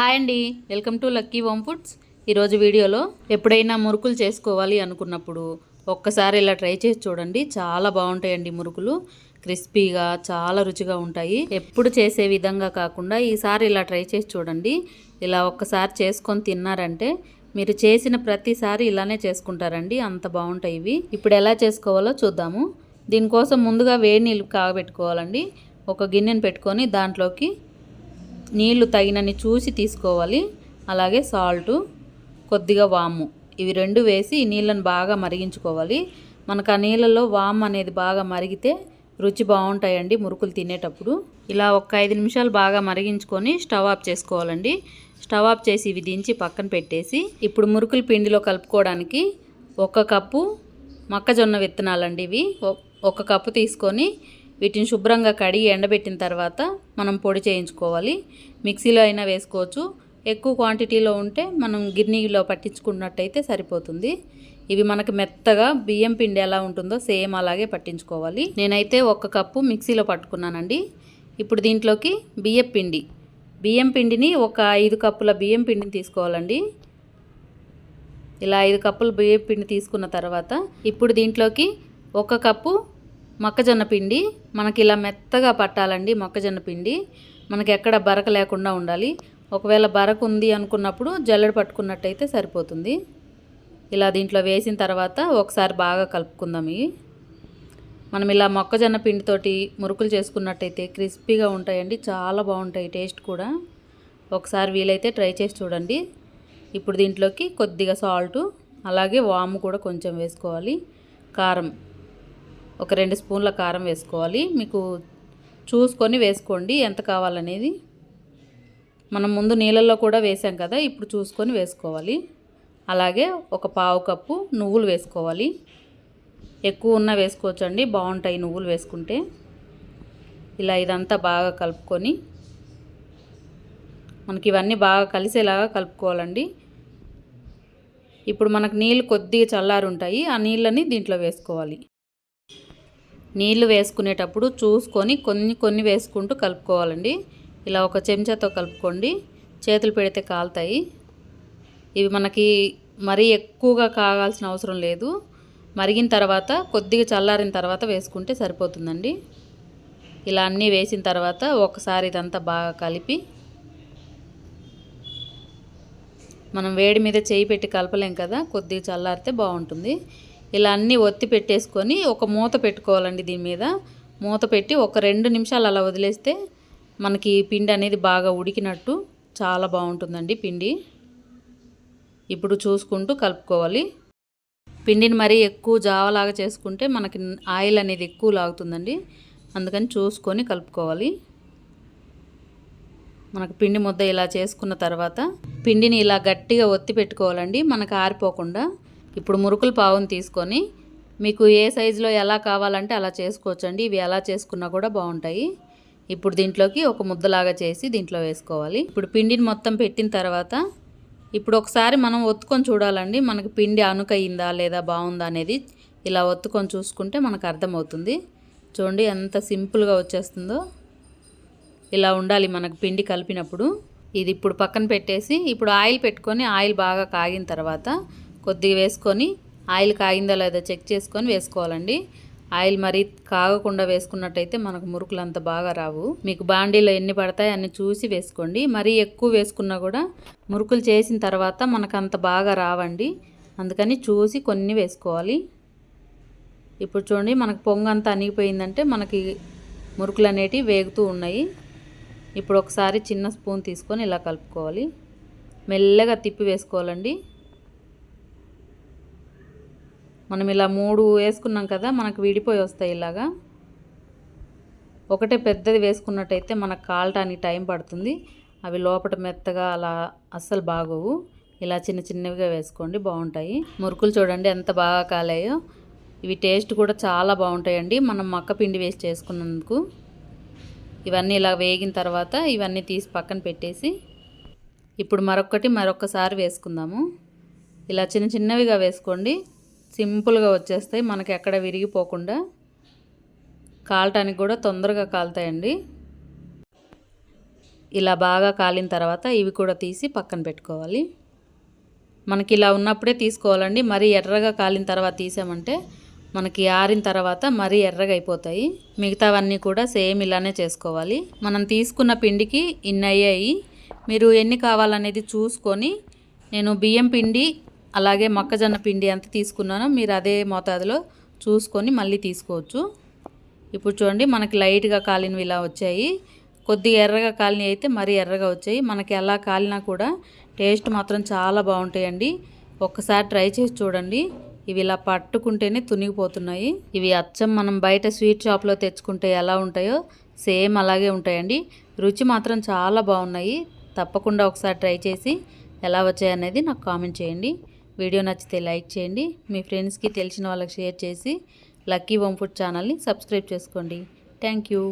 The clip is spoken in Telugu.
హాయ్ అండి. Welcome to lucky home foods. ఈరోజు వీడియోలో ఎప్పుడైనా మురుకులు చేసుకోవాలి అనుకున్నప్పుడు ఒక్కసారి ఇలా ట్రై చేసి చూడండి. చాలా బాగుంటాయండి మురుకులు. క్రిస్పీగా చాలా రుచిగా ఉంటాయి. ఎప్పుడు చేసే విధంగా కాకుండా ఈసారి ఇలా ట్రై చేసి చూడండి. ఇలా ఒక్కసారి చేసుకొని తిన్నారంటే మీరు చేసిన ప్రతిసారి ఇలానే చేసుకుంటారండి. అంత బాగుంటాయి ఇవి. ఇప్పుడు ఎలా చేసుకోవాలో చూద్దాము. దీనికోసం ముందుగా వేడి నీళ్ళు కాగబెట్టుకోవాలండి. ఒక గిన్నెను పెట్టుకొని దాంట్లోకి నీళ్ళు తగినన్ని చూసి తీసుకోవాలి. అలాగే సాల్టు కొద్దిగా వాము. ఇవి రెండు వేసి నీళ్ళను బాగా మరిగించుకోవాలి. మనకు ఆ నీళ్ళలో వామ్ అనేది బాగా మరిగితే రుచి బాగుంటాయండి మురుకులు తినేటప్పుడు. ఇలా ఒక ఐదు నిమిషాలు బాగా మరిగించుకొని స్టవ్ ఆఫ్ చేసుకోవాలండి. స్టవ్ ఆఫ్ చేసి ఇవి దించి పక్కన పెట్టేసి ఇప్పుడు మురుకులు పిండిలో కలుపుకోవడానికి ఒక కప్పు మొక్కజొన్న విత్తనాలండి ఇవి. ఒ- ఒక కప్పు తీసుకొని వీటిని శుభ్రంగా కడిగి ఎండబెట్టిన తర్వాత మనం పొడి చేయించుకోవాలి. మిక్సీలో అయినా వేసుకోవచ్చు. ఎక్కువ క్వాంటిటీలో ఉంటే మనం గిన్నెలో పట్టించుకున్నట్టయితే సరిపోతుంది. ఇవి మనకు మెత్తగా బియ్యం పిండి ఎలా ఉంటుందో సేమ్ అలాగే పట్టించుకోవాలి. నేనైతే ఒక కప్పు మిక్సీలో పట్టుకున్నానండి. ఇప్పుడు దీంట్లోకి బియ్యం పిండి. బియ్యం పిండిని ఒక ఐదు కప్పుల బియ్యం పిండిని తీసుకోవాలండి. ఇలా ఐదు కప్పులు బియ్యం పిండి తీసుకున్న తర్వాత ఇప్పుడు దీంట్లోకి ఒక కప్పు మొక్కజొన్న పిండి మనకి ఇలా మెత్తగా పట్టాలండి మొక్కజొన్న పిండి. మనకి ఎక్కడ బరక లేకుండా ఉండాలి. ఒకవేళ బరక ఉంది అనుకున్నప్పుడు జల్లెడ పట్టుకున్నట్టయితే సరిపోతుంది. ఇలా దీంట్లో వేసిన తర్వాత ఒకసారి బాగా కలుపుకుందాం ఇవి. మనం ఇలా మొక్కజొన్న పిండితోటి మురుకులు చేసుకున్నట్టయితే క్రిస్పీగా ఉంటాయండి. చాలా బాగుంటాయి టేస్ట్ కూడా. ఒకసారి వీలైతే ట్రై చేసి చూడండి. ఇప్పుడు దీంట్లోకి కొద్దిగా సాల్టు అలాగే వాము కూడా కొంచెం వేసుకోవాలి. కారం. ఒక రెండు స్పూన్ల కారం వేసుకోవాలి. మీకు చూసుకొని వేసుకోండి. ఎంత కావాలనేది మనం ముందు నీళ్ళల్లో కూడా వేసాం కదా ఇప్పుడు చూసుకొని వేసుకోవాలి. అలాగే ఒక పావు కప్పు నువ్వులు వేసుకోవాలి. ఎక్కువ ఉన్న వేసుకోవచ్చండి బాగుంటాయి నువ్వులు వేసుకుంటే. ఇలా ఇదంతా బాగా కలుపుకొని మనకి ఇవన్నీ బాగా కలిసేలాగా కలుపుకోవాలండి. ఇప్పుడు మనకు నీళ్ళు కొద్దిగా చల్లారి ఉంటాయి ఆ నీళ్ళని దీంట్లో వేసుకోవాలి. నీళ్ళు వేసుకునేటప్పుడు చూసుకొని కొన్ని కొన్ని వేసుకుంటూ కలుపుకోవాలండి. ఇలా ఒక చెంచాతో కలుపుకోండి. చేతులు పెడితే కాలుతాయి. ఇవి మనకి మరీ ఎక్కువగా కాగాల్సిన అవసరం లేదు. మరిగిన తర్వాత కొద్దిగా చల్లారిన తర్వాత వేసుకుంటే సరిపోతుందండి. ఇలా అన్నీ వేసిన తర్వాత ఒకసారి ఇదంతా బాగా కలిపి మనం వేడి మీద చేయి పెట్టి కలపలేం కదా కొద్దిగా చల్లారితే బాగుంటుంది. ఇలా అన్నీ ఒత్తి పెట్టేసుకొని ఒక మూత పెట్టుకోవాలండి దీని మీద. మూత పెట్టి ఒక రెండు నిమిషాలు అలా వదిలేస్తే మనకి పిండి అనేది బాగా ఉడికినట్టు చాలా బాగుంటుందండి పిండి. ఇప్పుడు చూసుకుంటూ కలుపుకోవాలి. పిండిని మరీ ఎక్కువ జావలాగా చేసుకుంటే మనకి ఆయిల్ అనేది ఎక్కువ లాగుతుందండి. అందుకని చూసుకొని కలుపుకోవాలి. మనకు పిండి ముద్ద ఇలా చేసుకున్న తర్వాత పిండిని ఇలా గట్టిగా ఒత్తి పెట్టుకోవాలండి. మనకు ఆరిపోకుండా ఇప్పుడు మురుకులు పావుని తీసుకొని మీకు ఏ సైజులో ఎలా కావాలంటే అలా చేసుకోవచ్చండి. ఇవి ఎలా చేసుకున్నా కూడా బాగుంటాయి. ఇప్పుడు దీంట్లోకి ఒక ముద్దలాగా చేసి దీంట్లో వేసుకోవాలి. ఇప్పుడు పిండిని మొత్తం పెట్టిన తర్వాత ఇప్పుడు ఒకసారి మనం ఒత్తుకొని చూడాలండి. మనకి పిండి అణుకయిందా లేదా బాగుందా అనేది ఇలా ఒత్తుకొని చూసుకుంటే మనకు అర్థమవుతుంది. చూడండి ఎంత సింపుల్గా వచ్చేస్తుందో. ఇలా ఉండాలి మనకు పిండి కలిపినప్పుడు. ఇది ఇప్పుడు పక్కన పెట్టేసి ఇప్పుడు ఆయిల్ పెట్టుకొని ఆయిల్ బాగా కాగిన తర్వాత కొద్దిగా వేసుకొని ఆయిల్ కాగిందా లేదా చెక్ చేసుకొని వేసుకోవాలండి. ఆయిల్ మరి కాగకుండా వేసుకున్నట్టయితే మనకు మురుకులు అంత బాగా రావు. మీకు బాండీలో ఎన్ని పడతాయి అన్ని చూసి వేసుకోండి. మరీ ఎక్కువ వేసుకున్నా కూడా మురుకులు చేసిన తర్వాత మనకు అంత బాగా రావండి. అందుకని చూసి కొన్ని వేసుకోవాలి. ఇప్పుడు చూడండి మనకు పొంగంతా అనిగిపోయిందంటే మనకి మురుకులు అనేటివి వేగుతూ ఉన్నాయి. ఇప్పుడు ఒకసారి చిన్న స్పూన్ తీసుకొని ఇలా కలుపుకోవాలి. మెల్లగా తిప్పి వేసుకోవాలండి. మనం ఇలా మూడు వేసుకున్నాం కదా మనకు విడిపోయి వస్తాయి ఇలాగా. ఒకటే పెద్దది వేసుకున్నట్టయితే మనకు కాలటానికి టైం పడుతుంది. అవి లోపల మెత్తగా అలా అస్సలు బాగోవు. ఇలా చిన్న చిన్నవిగా వేసుకోండి బాగుంటాయి. మురుకులు చూడండి ఎంత బాగా కాలాయో. ఇవి టేస్ట్ కూడా చాలా బాగుంటాయండి. మనం మక్క పిండి వేసి చేసుకున్నందుకు. ఇవన్నీ ఇలా వేగిన తర్వాత ఇవన్నీ తీసి పక్కన పెట్టేసి ఇప్పుడు మరొకటి మరొకసారి వేసుకుందాము. ఇలా చిన్న చిన్నవిగా వేసుకోండి. సింపుల్గా వచ్చేస్తాయి. మనకి ఎక్కడ విరిగిపోకుండా కాలటానికి కూడా తొందరగా కాలుతాయండి. ఇలా బాగా కాలిన తర్వాత ఇవి కూడా తీసి పక్కన పెట్టుకోవాలి. మనకి ఇలా ఉన్నప్పుడే తీసుకోవాలండి. మరీ ఎర్రగా కాలిన తర్వాత తీసామంటే మనకి ఆరిన తర్వాత మరీ ఎర్రగా అయిపోతాయి. మిగతావన్నీ కూడా సేమ్ ఇలానే చేసుకోవాలి. మనం తీసుకున్న పిండికి ఇన్ని అయ్యాయి. మీరు ఎన్ని కావాలనేది చూసుకొని నేను బియ్యం పిండి అలాగే మొక్కజొన్న పిండి ఎంత తీసుకున్నానో మీరు అదే మోతాదులో చూసుకొని మళ్ళీ తీసుకోవచ్చు. ఇప్పుడు చూడండి మనకి లైట్గా కాలినవి ఇలా వచ్చాయి. కొద్దిగా ఎర్రగా కాలినవి అయితే మరీ ఎర్రగా వచ్చాయి. మనకి ఎలా కాలినా కూడా టేస్ట్ మాత్రం చాలా బాగుంటాయండి. ఒక్కసారి ట్రై చేసి చూడండి. ఇవి ఇలా పట్టుకుంటేనే తునిగిపోతున్నాయి. ఇవి అచ్చం మనం బయట స్వీట్ షాప్లో తెచ్చుకుంటే ఎలా ఉంటాయో సేమ్ అలాగే ఉంటాయండి. రుచి మాత్రం చాలా బాగున్నాయి. తప్పకుండా ఒకసారి ట్రై చేసి ఎలా వచ్చాయనేది నాకు కామెంట్ చేయండి. వీడియో నచ్చితే లైక్ చేయండి. మీ ఫ్రెండ్స్కి తెలిసిన వాళ్ళకి షేర్ చేసి లక్కీ హోమ్ ఫుడ్ ఛానల్ని సబ్స్క్రైబ్ చేసుకోండి. Thank you.